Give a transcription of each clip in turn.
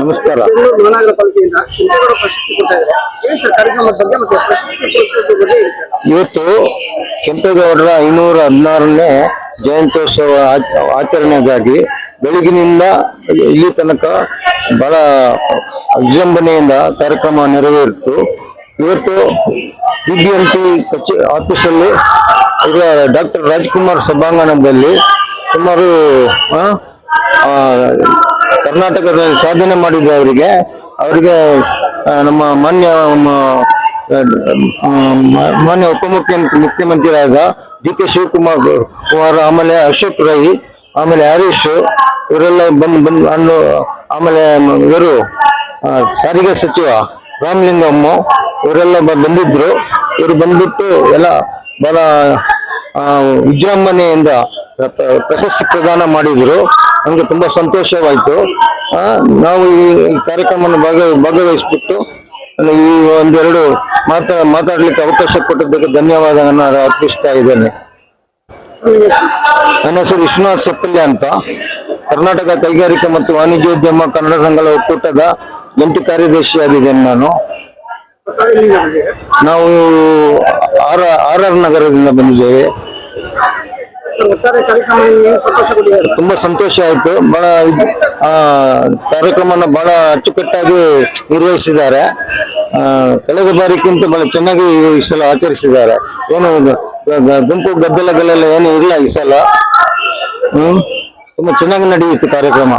ನಮಸ್ಕಾರ. ಇವತ್ತು ಕೆಂಪೇಗೌಡರ ಐನೂರ ಹದಿನಾರನೇ ಜಯಂತ್ಯೋತ್ಸವ ಆಚರಣೆಗಾಗಿ ಬೆಳಗಿನಿಂದ ಇಲ್ಲಿ ತನಕ ಬಹಳ ವಿಜೃಂಭಣೆಯಿಂದ ಕಾರ್ಯಕ್ರಮ ನೆರವೇರಿತು. ಇವತ್ತು ಬಿ ಬಿ ಎಂ ಪಿ ಕಚೇ ಆಫೀಸಲ್ಲಿ ಇರುವ ಡಾಕ್ಟರ್ ರಾಜ್ಕುಮಾರ್ ಸಭಾಂಗಣದಲ್ಲಿ ಸುಮಾರು ಕರ್ನಾಟಕದಲ್ಲಿ ಸಾಧನೆ ಮಾಡಿದ ಅವರಿಗೆ ಅವರಿಗೆ ನಮ್ಮ ಮಾನ್ಯ ಮಾನ್ಯ ಉಪಮುಖ್ಯಮಂತ್ರಿ ಮುಖ್ಯಮಂತ್ರಿಯಾದ ಡಿ ಕೆ ಶಿವಕುಮಾರ್ ಕುಮಾರ್, ಆಮೇಲೆ ಅಶೋಕ್ ರೈ, ಆಮೇಲೆ ಹರೀಶ್, ಇವರೆಲ್ಲ ಬಂದು ಬಂದು, ಅನ್ನು, ಆಮೇಲೆ ಇವರು ಸಾರಿಗೆ ಸಚಿವ ರಾಮಲಿಂಗಮ್ಮ ಇವರೆಲ್ಲ ಬಂದಿದ್ರು. ಇವರು ಬಂದ್ಬಿಟ್ಟು ಎಲ್ಲ ಬಹಳ ವಿಜೃಂಭಣೆಯಿಂದ ಪ್ರಶಸ್ತಿ ಪ್ರದಾನ ಮಾಡಿದ್ರು. ನಮ್ಗೆ ತುಂಬಾ ಸಂತೋಷವಾಯ್ತು. ನಾವು ಈ ಕಾರ್ಯಕ್ರಮನ ಭಾಗ, ಭಾಗವಹಿಸ್ಬಿಟ್ಟು ಈ ಒಂದೆರಡು ಮಾತಾ, ಮಾತಾಡ್ಲಿಕ್ಕೆ ಅವಕಾಶ ಕೊಟ್ಟಿದ್ದಕ್ಕೆ ಧನ್ಯವಾದಗಳನ್ನು ಅರ್ಪಿಸ್ತಾ ಇದ್ದೇನೆ. ನನ್ನ ಹೆಸರು ವಿಶ್ವನಾಥ್ ಸೆಪ್ಪಲ್ಯ ಅಂತ. ಕರ್ನಾಟಕ ಕೈಗಾರಿಕಾ ಮತ್ತು ವಾಣಿಜ್ಯೋದ್ಯಮ ಕನ್ನಡ ಸಂಘಗಳ ಒಕ್ಕೂಟದ ಜಂಟಿ ಕಾರ್ಯದರ್ಶಿಯಾಗಿದ್ದೇನೆ ನಾನು. ನಾವು ಆರ್ ಆರ್ ಆರ್ ನಗರದಿಂದ ಬಂದಿದ್ದೇವೆ. ತುಂಬಾ ಸಂತೋಷ ಆಯ್ತು. ಬಹಳ ಕಾರ್ಯಕ್ರಮನ ಬಹಳ ಅಚ್ಚುಕಟ್ಟಾಗಿ ನಿರ್ವಹಿಸಿದ್ದಾರೆ. ಕಳೆದ ಬಾರಿಗಿಂತ ಬಹಳ ಚೆನ್ನಾಗಿ ಈ ಸಲ ಆಚರಿಸಿದ್ದಾರೆ. ಏನು ಗುಂಪು ಗದ್ದಲಗಳೆಲ್ಲ ಏನು ಇಲ್ಲ ಈ ಸಲ. ಹ್ಮ್, ತುಂಬಾ ಚೆನ್ನಾಗಿ ನಡೆಯಿತು ಕಾರ್ಯಕ್ರಮ.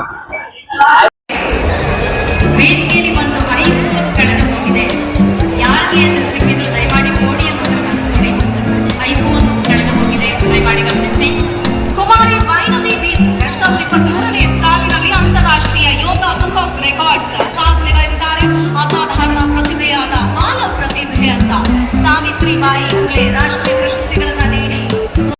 സാവിത്രിബായി രാഷ്ട്രീയ പ്രശസ്തികൾ